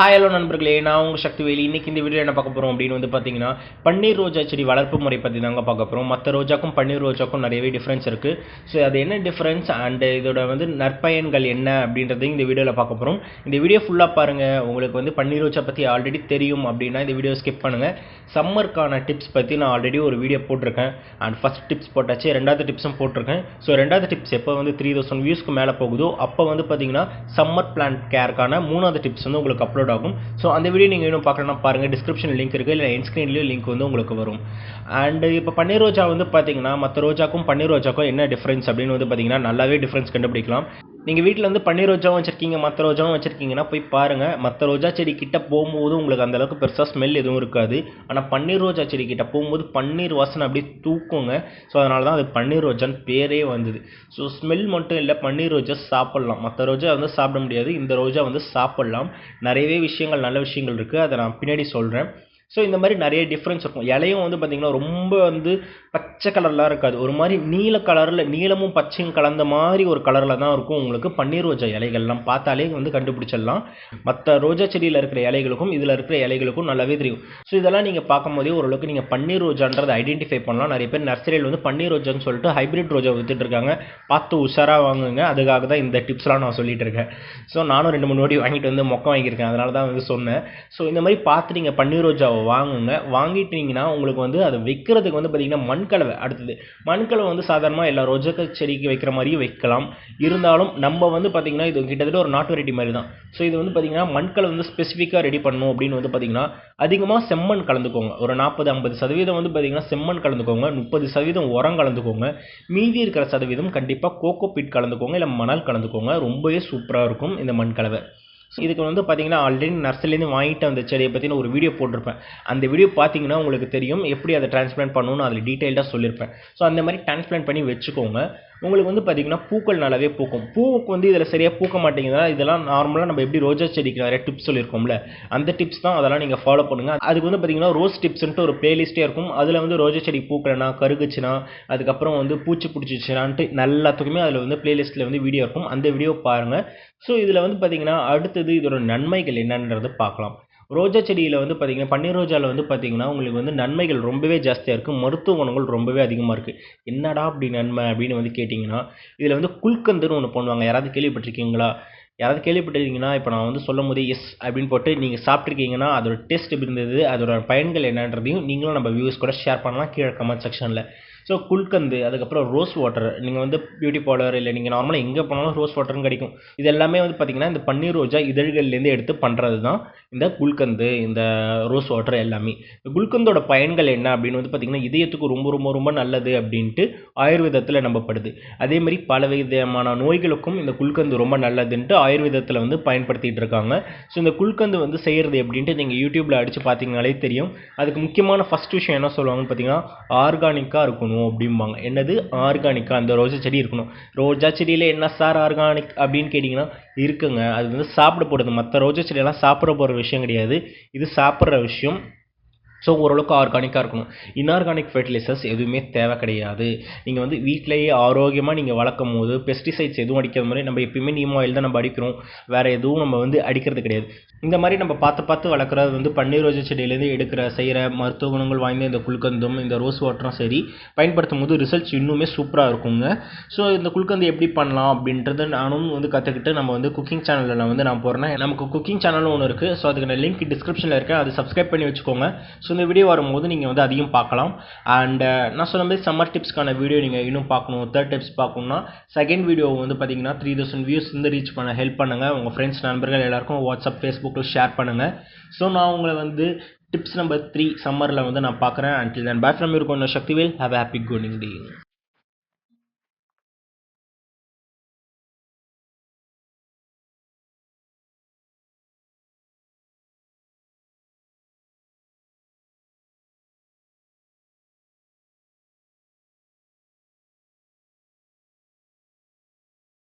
Hi hello நண்பர்களே. நான் உங்கள் சக்திவேலி. இன்னைக்கு இந்த வீடியோ என்ன பார்க்க போகிறோம் அப்படின்னு வந்து பார்த்தீங்கன்னா பன்னீர் ரோஜா செடி வளர்ப்பு முறை பற்றி தாங்க பார்க்க போகிறோம் மற்ற ரோஜாக்கும் பன்னீர் ரோஜாக்கும் நிறையவே டிஃப்ரென்ஸ் இருக்குது ஸோ அது என்ன டிஃப்ரென்ஸ் அண்ட் இதோட வந்து நற்பயன்கள் என்ன அப்படின்றதையும் இந்த வீடியோவில் பார்க்க போகிறோம் இந்த வீடியோ ஃபுல்லாக பாருங்கள் உங்களுக்கு வந்து பன்னீர் ரோஜா பற்றி ஆல்ரெடி தெரியும் அப்படின்னா இந்த வீடியோ ஸ்கிப் பண்ணுங்கள் சம்மருக்கான டிப்ஸ் பற்றி நான் ஆல்ரெடி ஒரு வீடியோ போட்டிருக்கேன். அண்ட் ஃபஸ்ட் டிப்ஸ் போட்டாச்சு. ரெண்டாவது டிப்ஸும் போட்டிருக்கேன். ஸோ ரெண்டாவது டிப்ஸ் எப்போ வந்து த்ரீ தௌசண்ட் வியூஸ்க்கு மேலே போகுதோ அப்போ வந்து பார்த்தீங்கன்னா சம்மர் பிளான்ட் கேருக்கான மூணாவது டிப்ஸ் வந்து உங்களுக்கு அப்லோட் ஆகும். ஸோ அந்த வீடியோ நீங்கள் இன்னும் பார்க்கணும்னா பாருங்கள் டிஸ்கிரிப்ஷன் லிங்க் இருக்குது இல்லை என்ஸ்க்ரீன்லேயும் லிங்க் வந்து உங்களுக்கு வரும். அண்ட் இப்போ பன்னீர் ரோஜா வந்து பார்த்தீங்கன்னா மற்ற ரோஜாக்கும் பன்னீர் ரோஜாக்கும் என்ன டிஃப்ரென்ஸ் அப்படின்னு வந்து பார்த்தீங்கன்னா நல்லாவே டிஃப்ரென்ஸ் கண்டுபிடிக்கலாம். நீங்கள் வீட்டில் வந்து பன்னீர் ரோஜாவும் வச்சுருக்கீங்க மற்ற ரோஜாவும் வச்சுருக்கீங்கன்னா போய் பாருங்கள் மற்ற ரோஜா செடி கிட்ட போகும்போது உங்களுக்கு அந்தளவுக்கு பெருசாக ஸ்மெல் எதுவும் இருக்காது. ஆனால் பன்னீர் ரோஜா செடி கிட்ட போகும்போது பன்னீர் வாசனை அப்படியே தூக்குங்க. ஸோ அதனால தான் அது பன்னீர் ரோஜான்னு பேரே வந்தது. ஸோ ஸ்மெல் மட்டும் இல்லை பன்னீர் ரோஜா சாப்பிட்லாம். மற்ற ரோஜா வந்து சாப்பிட முடியாது. இந்த ரோஜா வந்து சாப்பிட்லாம். நிறையவே விஷயங்கள் நல்ல விஷயங்கள் இருக்குது அதை நான் பின்னாடி சொல்கிறேன் ஸோ இந்த மாதிரி நிறைய டிஃப்ரென்ஸ் இருக்கும். இலையும் வந்து பார்த்திங்கன்னா ரொம்ப வந்து பச்சை கலர்லாம் இருக்காது. ஒரு மாதிரி நீல கலரில் நீளமும் பச்சையும் கலந்த மாதிரி ஒரு கலரில் தான் இருக்கும் உங்களுக்கு பன்னீர் ரோஜா இலைகள்லாம். பார்த்தாலே வந்து கண்டுபிடிச்சிடலாம். மற்ற ரோஜா செடியில் இருக்கிற இலைகளுக்கும் இதில் இருக்கிற இலைகளுக்கும் நல்லாவே தெரியும். ஸோ இதெல்லாம் நீங்கள் பார்க்கும் போதே ஓரளவுக்கு நீங்கள் பன்னீர் ரோஜான்றதை ஐடென்டிஃபை பண்ணலாம். நிறைய பேர் நர்சரியில் வந்து பன்னீர் ரோஜான்னு சொல்லிட்டு ஹைப்ரிட் ரோஜா வித்துட்டு இருக்காங்க. பார்த்து உஷாராக வாங்குங்க. அதுக்காக தான் இந்த டிப்ஸ்லாம் நான் சொல்லிட்டு இருக்கேன். ஸோ நானும் ரெண்டு மூணு வாட்டி வாங்கிட்டு வந்து மொக்கம் வாங்கியிருக்கேன். அதனால தான் வந்து சொன்னேன். ஸோ இந்த மாதிரி பார்த்து நீங்கள் பன்னீர் ரோஜாவை வாங்குங்க. வாங்கிட்டீங்கன்னா உங்களுக்கு வந்து அதை வைக்கிறதுக்கு வந்து பார்த்திங்கன்னா மண்கலவை அடுத்தது. மண்கலவை வந்து சாதாரணமாக எல்லா ரோஜா செடிக்கு வைக்கிற மாதிரியும் வைக்கலாம். இருந்தாலும் நம்ம வந்து பார்த்திங்கன்னா இது கிட்டத்தட்ட ஒரு நாட்டு வெரைட்டி மாதிரி தான். ஸோ இது வந்து பார்த்திங்கன்னா மண்கலவை வந்து ஸ்பெசிஃபிக்காக ரெடி பண்ணணும் அப்படின்னு வந்து பார்த்திங்கன்னா அதிகமாக செம்மண் கலந்துக்கோங்க. ஒரு நாற்பது ஐம்பது சதவீதம் வந்து பார்த்திங்கன்னா செம்மண் கலந்துக்கோங்க. முப்பது சதவீதம் உரம் கலந்துக்கோங்க. மீதி இருக்கிற சதவீதம் கண்டிப்பாக கோகோ பிட் கலந்துக்கோங்க. இல்லை மணல் கலந்துக்கோங்க. ரொம்பவே சூப்பராக இருக்கும் இந்த மண்கலவை. இதுக்கு வந்து பார்த்தீங்கன்னா ஆல்ரெடி நர்சரிலேருந்து வாங்கிட்டு அந்த செடியை பற்றின ஒரு வீடியோ போட்டிருப்பேன். அந்த வீடியோ பார்த்தீங்கன்னா உங்களுக்கு தெரியும் எப்படி அதை டிரான்ஸ்பிளான்ட் பண்ணணும்னு அதில் டீட்டெயில்டாக சொல்லியிருப்பேன் ஸோ அந்த மாதிரி டிரான்ஸ்பிளான்ட் பண்ணி வச்சுக்கோங்க. உங்களுக்கு வந்து பார்த்தீங்கன்னா பூக்கள் நல்லாவே பூக்கும். பூவுக்கு வந்து இதில் சரியாக பூக்க மாட்டேங்குதுன்னா இதெல்லாம் நார்மலாக நம்ம எப்படி ரோஜா செடிக்கு நிறைய டிப்ஸ் சொல்லியிருக்கோம்ல அந்த டிப்ஸ் தான் அதெல்லாம் நீங்கள் ஃபாலோ பண்ணுங்கள் அதுக்கு வந்து பார்த்தீங்கன்னா ரோஸ் டிப்ஸ்ன்ட்டு ஒரு பிளேலிஸ்ட்டே இருக்கும். அதில் வந்து ரோஜா செடி பூக்கலைனா கருகுச்சுனா அதுக்கப்புறம் வந்து பூச்சி பிடிச்சிச்சுனான்ட்டு எல்லாத்துக்குமே அதில் வந்து பிளேலிஸ்ட்டில் வந்து வீடியோ இருக்கும். அந்த வீடியோ பாருங்கள் ஸோ இதில் வந்து பார்த்தீங்கன்னா அடுத்தது இதோட நன்மைகள் என்னன்றது பார்க்கலாம். ரோஜா செடியில் வந்து பார்த்திங்கன்னா பன்னீர் ரோஜாவில் வந்து பார்த்திங்கன்னா உங்களுக்கு வந்து நன்மைகள் ரொம்பவே ஜாஸ்தியாக இருக்குது மருத்துவ குணங்கள் ரொம்பவே அதிகமாக இருக்குது என்னடா அப்படி நன்மை அப்படின்னு வந்து கேட்டிங்கன்னா இதில் வந்து குல்கந்துன்னு ஒன்று பண்ணுவாங்க. யாராவது கேள்விப்பட்டிருக்கீங்களா? யாராவது கேள்விப்பட்டிருக்கீங்கன்னா இப்போ நான் வந்து சொல்லும் போதே எஸ் அப்படின்னு போட்டு நீங்கள் சாப்பிட்ருக்கீங்கன்னா அதோட டேஸ்ட் எப்படி இருந்தது அதோட பயன்கள் என்னன்றதையும் நீங்களும் நம்ம வியூஸ் கூட ஷேர் பண்ணலாம் கீழே கமெண்ட் செக்ஷனில் ஸோ குல்கந்து அதுக்கப்புறம் ரோஸ் வாட்டர் நீங்கள் வந்து பியூட்டி பார்லர் இல்லை நீங்கள் நார்மலாக எங்கே போனாலும் ரோஸ் வாட்டர்னு கிடைக்கும். இது எல்லாமே வந்து பார்த்திங்கன்னா இந்த பன்னீர் ரோஜா இதழ்கள்லேருந்து எடுத்து பண்ணுறது தான் இந்த குல்கந்து இந்த ரோஸ் வாட்டர் எல்லாமே. இந்த குல்கந்தோட பயன்கள் என்ன அப்படின்னு வந்து பார்த்திங்கன்னா இதயத்துக்கு ரொம்ப ரொம்ப ரொம்ப நல்லது அப்படின்ட்டு ஆயுர்வேதத்தில் நம்பப்படுது. அதே மாதிரி பல விதமான நோய்களுக்கும் இந்த குல்கந்து ரொம்ப நல்லதுன்ட்டு ஆயுர்வேதத்தில் வந்து பயன்படுத்திகிட்டு இருக்காங்க. ஸோ இந்த குல்கந்து வந்து செய்கிறது எப்படின்ட்டு நீங்கள் யூடியூப்பில் அடித்து பார்த்தீங்கனாலே தெரியும். அதுக்கு முக்கியமான ஃபஸ்ட் விஷயம் என்ன சொல்லுவாங்கன்னு பார்த்தீங்கன்னா ஆர்கானிக்காக இருக்கணும். அப்படிம்பாங்க. என்னது? ஆர்கானிக்காக அந்த ரோஜா செடி இருக்கணும். ரோஜா செடியில் என்ன சார் ஆர்கானிக் அப்படின்னு கேட்டிங்கன்னா இருக்குங்க. அது வந்து சாப்பிட போகிறது மற்ற ரோஜா செடியெல்லாம் சாப்பிட போகிற விஷயம் கிடையாது. இது சாப்பிட்ற விஷயம். ஸோ ஓரளவுக்கு ஆர்கானிக்காக இருக்கணும். இன்ஆர்கானிக் ஃபெர்டிலைசர்ஸ் எதுவுமே தேவை கிடையாது. நீங்கள் வந்து வீட்டிலேயே ஆரோக்கியமாக நீங்கள் வளர்க்கும் போது பெஸ்டிசைட்ஸ் எதுவும் அடிக்கிற மாதிரி நம்ம எப்பயுமே நீம் ஆயில் தான் நம்ம அடிக்கிறோம். வேறு எதுவும் நம்ம வந்து அடிக்கிறது கிடையாது. இந்த மாதிரி நம்ம பார்த்து பார்த்து வளர்க்குறது வந்து பன்னீர் ரோஜா செடியிலேருந்து எடுக்கிற செய்கிற மருத்துவ குணங்கள் வாய்ந்த இந்த குல்கந்தும் இந்த ரோஸ் வாட்டரும் சரி பயன்படுத்தும் போது ரிசல்ட்ஸ் இன்னுமே சூப்பராக இருக்குங்க. ஸோ இந்த குல்கந்து எப்படி பண்ணலாம் அப்படின்றத நானும் வந்து கற்றுக்கிட்டு நம்ம வந்து குக்கிங் சேனலில் வந்து நான் போகிறேன் நமக்கு குக்கிங் சேனலும் ஒன்று இருக்குது ஸோ அதுக்கு நான் லிங்க் டிஸ்கிரிப்ஷனில் இருக்கேன். அதை சப்ஸ்கிரைப் பண்ணி வச்சுக்கோங்க. ஸோ ஸோ இந்த வீடியோ வரும்போது நீங்கள் வந்து அதையும் பார்க்கலாம். அண்ட் uh, நான் சொன்ன மாதிரி சம்மர் டிப்ஸ்க்கான வீடியோ நீங்கள் இன்னும் பார்க்கணும். தேர்ட் டிப்ஸ் பார்க்கணும்னா செகண்ட் வீடியோ வந்து பார்த்தீங்கன்னா த்ரீ தௌசண்ட் வியூஸ் வந்து ரீச் பண்ண ஹெல்ப் பண்ணுங்கள் உங்கள் ஃப்ரெண்ட்ஸ் நண்பர்கள் எல்லாருக்கும் வாட்ஸ்அப் ஃபேஸ்புக்கில் ஷேர் பண்ணுங்கள் ஸோ நான் உங்களை வந்து டிப்ஸ் நம்பர் த்ரீ சம்மரில் வந்து நான் பார்க்குறேன். அண்டில் தென் பை ஃப்ரம் இருக்கும் Sakthivel have happy good day